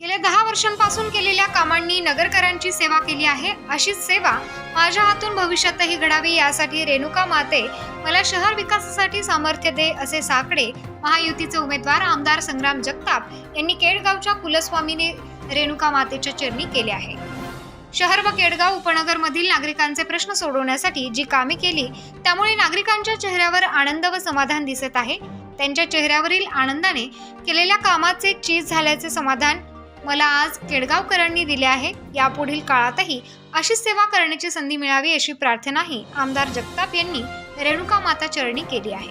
गेल्या दहा वर्षांपासून केलेल्या कामांनी नगरकरांची सेवा केली आहे. अशीच सेवा माझ्या हातून भविष्यातही घडावी यासाठी रेणुका माते मला शहर विकासासाठी सामर्थ्य दे असे साकडे महायुतीचे उमेदवार आमदार संग्राम जगताप यांनी केडगावच्या कुलस्वामीने रेणुका मातेच्या चरणी केले आहे. शहर व केडगाव उपनगरमधील नागरिकांचे प्रश्न सोडवण्यासाठी जी कामे केली त्यामुळे नागरिकांच्या चेहऱ्यावर आनंद व समाधान दिसत आहे. त्यांच्या चेहऱ्यावरील आनंदाने केलेल्या कामाचे चीज झाल्याचे समाधान मला आज केडगावकरांनी दिले आहे. यापुढील काळातही अशी सेवा करण्याची संधी मिळावी अशी प्रार्थनाही आमदार जगताप यांनी रेणुका माता चरणी केली आहे.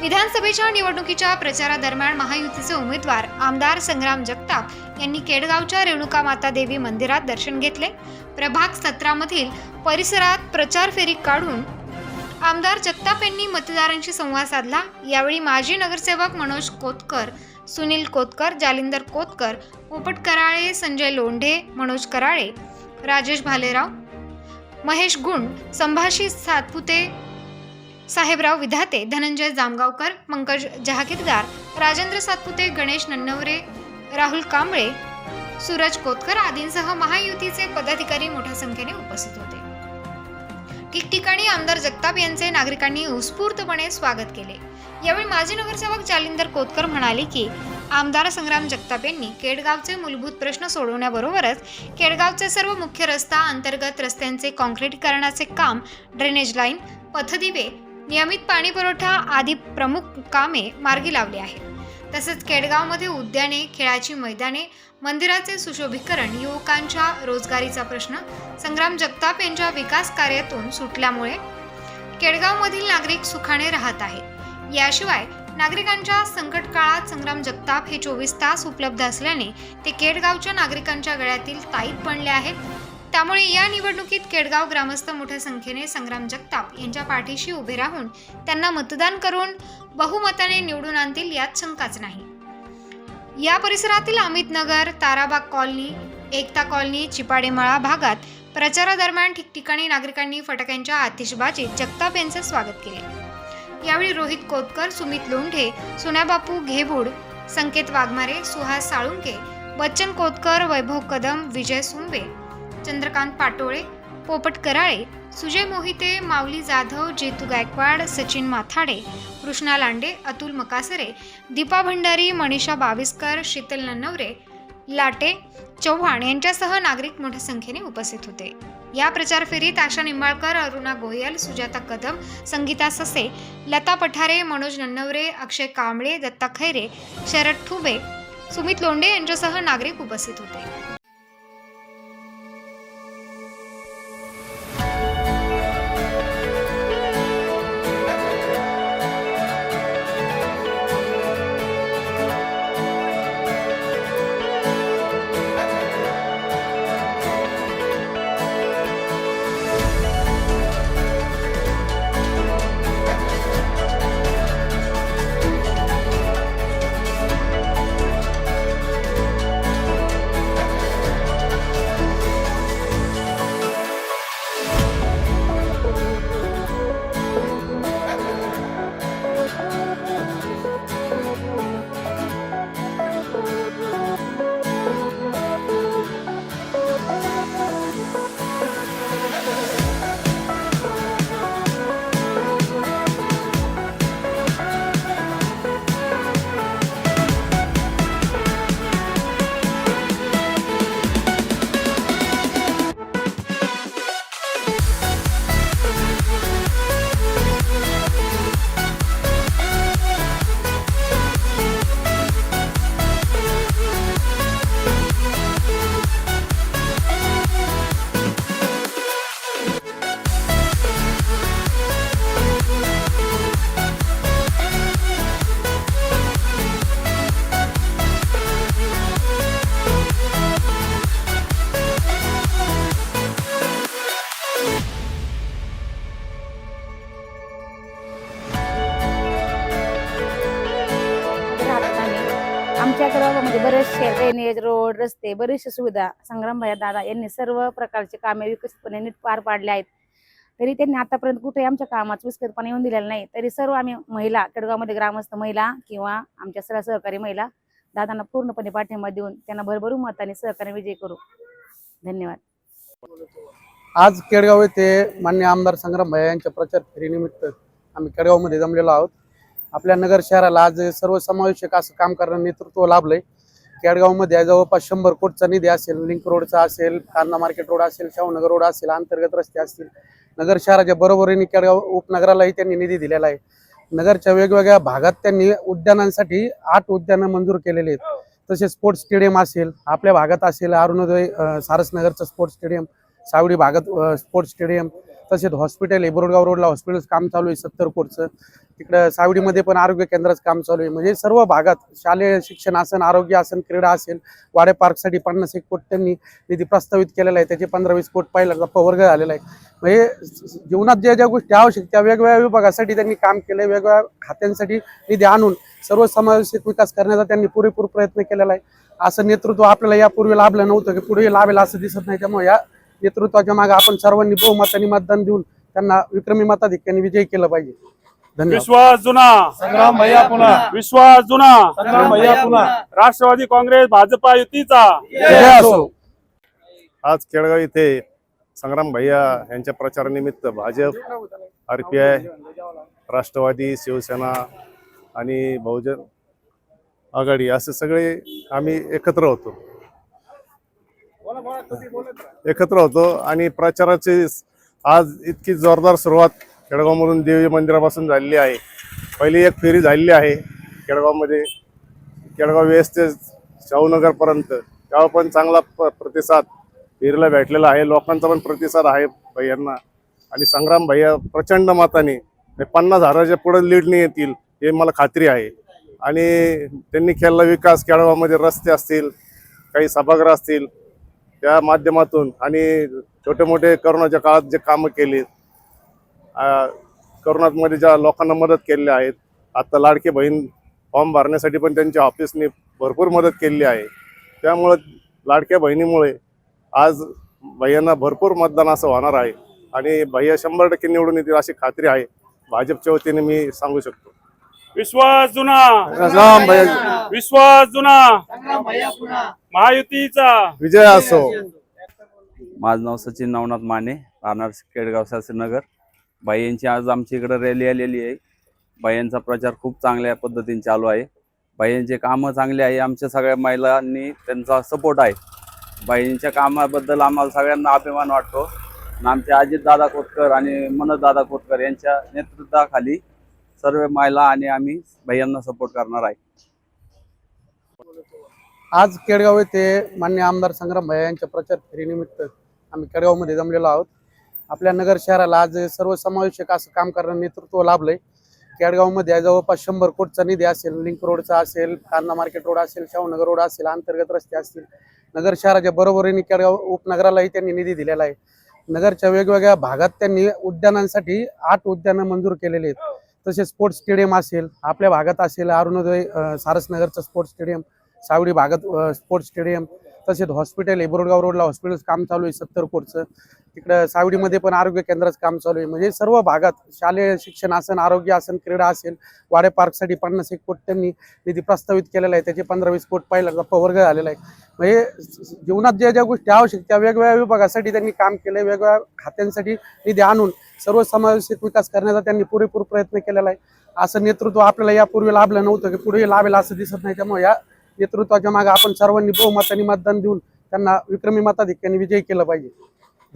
विधानसभेच्या निवडणुकीच्या प्रचारादरम्यान महायुतीचे उमेदवार आमदार संग्राम जगताप यांनी केडगावच्या रेणुका माता देवी मंदिरात दर्शन घेतले. प्रभाग सत्रामधील परिसरात प्रचार फेरी काढून आमदार जगताप यांनी मतदारांशी संवाद साधला. यावेळी माजी नगरसेवक मनोज कोतकर सुनील कोतकर जालिंदर कोतकर पोपट कराळे संजय लोंढे मनोज कराळे राजेश भालेराव महेश गुंड संभाषी सातपुते साहेबराव विधाते धनंजय जामगावकर पंकज जहागीरदार राजेंद्र सातपुते गणेश नन्नवरे राहुल कांबळे सूरज कोतकर आदींसह महायुतीचे पदाधिकारी मोठ्या संख्येने उपस्थित होते. ठिकठिकाणी आमदार जगताप यांचे नागरिकांनी उत्स्फूर्तपणे स्वागत केले. यावेळी माजी नगरसेवक जालिंदर कोतकर म्हणाले की आमदार संग्राम जगताप यांनी केडगावचे मूलभूत प्रश्न सोडवण्याबरोबरच केडगावचे सर्व मुख्य रस्ता अंतर्गत रस्त्यांचे काँक्रीटकरणाचे काम ड्रेनेज लाईन पथदिवे नियमित पाणी पुरवठा आदी प्रमुख कामे मार्गी लावली आहेत. तसेच केडगावमध्ये उद्याने खेळाची मैदाने मंदिराचे सुशोभीकरण युवकांच्या रोजगारीचा प्रश्न संग्राम जगताप यांच्या विकास कार्यातून सुटल्यामुळे केडगावमधील नागरिक सुखाने राहत आहेत. याशिवाय नागरिकांच्या संकट काळात संग्राम जगताप हे चोवीस तास उपलब्ध असल्याने ते केडगावच्या नागरिकांच्या गळ्यातील ताईत बनले आहेत. त्यामुळे या निवडणुकीत केडगाव ग्रामस्थ मोठ्या संख्येने संग्राम जगताप यांच्या पाठीशी उभे राहून त्यांना मतदान करून बहुमताने निवडून आणतील यात शंकाच नाही. या परिसरातील अमित नगर ताराबाग कॉलनी एकता कॉलनी चिपाडेमाळा भागात प्रचारादरम्यान ठिकठिकाणी नागरिकांनी फटाक्यांच्या आतिषबाजीत जगताप यांचे स्वागत केले. यावेळी रोहित कोतकर सुमित लोंढे सोन्याबापू घेबूड संकेत वाघमारे सुहास साळुंके बच्चन कोतकर वैभव कदम विजय सुंबे चंद्रकांत पाटोळे पोपट कराळे सुजय मोहिते माऊली जाधव जेतू गायकवाड सचिन माथाडे कृष्णा लांडे अतुल मकासरे दीपा भंडारी मनीषा बाविस्कर शीतल नन्नवरे लाटे चव्हाण यांच्यासह नागरिक मोठ्या संख्येने उपस्थित होते. या प्रचार फेरीत आशा निंबाळकर अरुणा गोयल सुजाता कदम संगीता ससे लता पठारे मनोज नन्नवरे अक्षय कांबळे दत्ता खैरे शरद ठुबे सुमित लोंडे यांच्यासह नागरिक उपस्थित होते. आम्ही म्हणजे बरेचसे ड्रेनेज रोड रस्ते बरेचशे सुविधा संग्रामभाई दादा यांनी सर्व प्रकारचे कामे विकसितपणे नीट पार पाडले आहेत. तरी त्यांनी आतापर्यंत कुठे आमच्या कामात विस्कळीतपणा येऊन दिलेला नाही. तरी सर्व आम्ही महिला केडगावमध्ये ग्रामस्थ महिला किंवा आमच्या सर्व सहकारी महिला दादांना पूर्णपणे पाठिंबा देऊन त्यांना भरभरून मताने सहकार्य विजय करू. धन्यवाद. आज केडगाव येथे मान्य आमदार संग्राम भैया यांच्या प्रचार फेरीनिमित्त आम्ही केडगावमध्ये जमलेलो आहोत. आपल्या नगर शहराला आज सर्वसमावेशक असं काम करणारं नेतृत्व लाभलंय. केडगावमध्ये जवळपास शंभर कोटचा निधी असेल लिंक रोडचा असेल कांदा मार्केट रोड असेल शाहूनगर रोड असेल अंतर्गत रस्ते असतील. नगर शहराच्या बरोबरीने केडगाव उपनगरालाही त्यांनी निधी दिलेला आहे. नगरच्या वेगवेगळ्या भागात त्यांनी उद्यानांसाठी आठ उद्यानं मंजूर केलेली आहेत. तसेच स्पोर्ट्स स्टेडियम असेल आपल्या भागात असेल अरुणोदय सारसनगरचं स्पोर्ट्स स्टेडियम सावडी भागात स्पोर्ट्स स्टेडियम तसेच हॉस्पिटल आहे. बोरगाव रोडला हॉस्पिटल काम चालू आहे सत्तर कोटचं तिकडं सावडीमध्ये पण आरोग्य केंद्राचं काम चालू आहे. म्हणजे सर्व भागात शालेय शिक्षण असेल आरोग्य असेल क्रीडा असेल वाडे पार्कसाठी पन्नास एक कोट त्यांनी निधी प्रस्तावित केलेला आहे. त्याचे पंधरा वीस कोट पाहिला गप्पा वर्ग झालेला आहे. म्हणजे जीवनात ज्या ज्या गोष्टी आवश्यक त्या वेगवेगळ्या विभागासाठी त्यांनी काम केलं वेगवेगळ्या खात्यांसाठी निधी आणून सर्व समावेशित विकास करण्याचा त्यांनी पुरेपूर प्रयत्न केलेला आहे. असं नेतृत्व आपल्याला यापूर्वी लाभलं नव्हतं की पुढे लाभेल असं दिसत नाही. त्यामुळे या नेतृत्वाच्या मागे आपण सर्वांनी बहुमताने मतदान देऊन त्यांना विक्रमी मताधिक्याने विजयी केलं पाहिजे. धन्यवाद. विश्वास जुना संग्राम भैया पुन्हा. विश्वास जुना संग्राम भैया पुन्हा. राष्ट्रवादी काँग्रेस भाजपा युतीचा. आज केळगाव इथे संग्राम भैया यांच्या प्रचारानिमित्त Bhajap R P I Rashtrawadi Shivsena आणि बहुजन आघाडी असे सगळे आम्ही एकत्र होतो. एकत्र होतो आणि प्रचाराची आज इतकी जोरदार सुरुवात खेडगावमधून देवी मंदिरापासून झालेली आहे. पहिली एक फेरी झालेली आहे केळगावमध्ये केळगाव वेस्ट ते शाहूनगरपर्यंत. त्यावर पण चांगला प- प्रतिसाद फेरीला भेटलेला आहे. लोकांचा पण प्रतिसाद आहे भैयांना. आणि संग्राम भैया प्रचंड मताने पन्नास हजाराच्या पुढे लीडने येतील हे मला खात्री आहे. आणि त्यांनी केलेला विकास. केळगावमध्ये रस्ते असतील काही सभागृह असतील त्या माध्यमातून आणि छोटे मोठे करोनाच्या काळात जे कामं केली करोनामध्ये ज्या लोकांना मदत केलेल्या आहेत आता लाडके बहीण फॉर्म भरण्यासाठी पण त्यांच्या ऑफिसने भरपूर मदत केलेली आहे. त्यामुळं लाडक्या बहिणीमुळे आज भैयांना भरपूर मतदान असं होणार आहे आणि भैया शंभर टक्के निवडून येतील अशी खात्री आहे. भाजपच्या वतीने मी सांगू शकतो. विश्वास जुना. राम भैया विश्वास जुना. महायुतीचा. विजय असो. माझं नाव सचिन नवनाथ माने राहणार केडगाव शास्त्रीनगर. बाई यांची आज आमच्या इकडे रॅली आलेली आहे. बायांचा प्रचार खूप चांगल्या पद्धतीने चालू आहे. बायांचे कामं चांगले आहे. आमच्या सगळ्या महिलांनी त्यांचा सपोर्ट आहे. बाईंच्या कामाबद्दल आम्हाला सगळ्यांना अभिमान वाटतो. आणि आमचे अजित दादा कोतकर आणि मनोज दादा कोतकर यांच्या नेतृत्वाखाली सर्व महिला आणि आम्ही भैयांना सपोर्ट करणार आहे. आज केडगाव येथे मान्य आमदार संग्राम भैया यांच्या प्रचार फेरीनिमित्त आम्ही केडगावमध्ये जमलेलो आहोत. आपल्या नगर शहराला आज सर्वसमावेशक असं काम करणारं नेतृत्व लाभलंय. केडगावमध्ये जवळपास शंभर कोटचा निधी असेल लिंक रोडचा असेल कांदा मार्केट रोड असेल शाहूनगर रोड असेल अंतर्गत रस्ते असतील. नगर शहराच्या बरोबरीने केडगाव उपनगरालाही त्यांनी निधी दिलेला आहे. नगरच्या वेगवेगळ्या भागात त्यांनी उद्यानांसाठी आठ उद्यानं मंजूर केलेली आहेत. तसेच स्पोर्ट्स स्टेडियम असेल आपल्या भागात असेल अरुणोदय सारसनगरचं स्पोर्ट्स स्टेडियम सावडी भागात स्पोर्ट्स स्टेडियम तसेच हॉस्पिटल आहे रोडला हॉस्पिटल काम चालू आहे सत्तर कोटचं तिकडं सावडीमध्ये पण आरोग्य केंद्राचं काम चालू आहे. म्हणजे सर्व भागात शालेय शिक्षण असेल आरोग्य असेल क्रीडा असेल वाडे पार्कसाठी पन्नास एक कोट त्यांनी निधी प्रस्तावित केलेला आहे. त्याचे पंधरा वीस कोट पहिला वर्ग झालेला आहे. म्हणजे जीवनात ज्या ज्या गोष्टी आवश्यक त्या वेगवेगळ्या विभागासाठी त्यांनी काम केलं वेगवेगळ्या खात्यांसाठी निधी आणून सर्व समावेशित विकास करण्याचा त्यांनी पुरेपूर प्रयत्न केलेला आहे. असं नेतृत्व आपल्याला यापूर्वी लाभलं नव्हतं की पुढे लाभेल असं दिसत नाही. त्यामुळे या नेतृत्वाच्या मागे आपण सर्वांनी बहुमताने मतदान देऊन त्यांना विक्रमी मताधिक्याने विजयी केलं पाहिजे.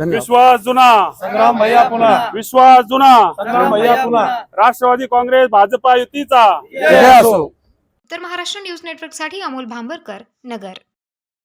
विश्वास जुना. संग्राम भैया पुन्हा. विश्वास जुना. संग्राम भैया पुन्हा. राष्ट्रवादी काँग्रेस भाजपा युतीचा. उत्तर महाराष्ट्र न्यूज नेटवर्कसाठी अमोल भांबरकर नगर.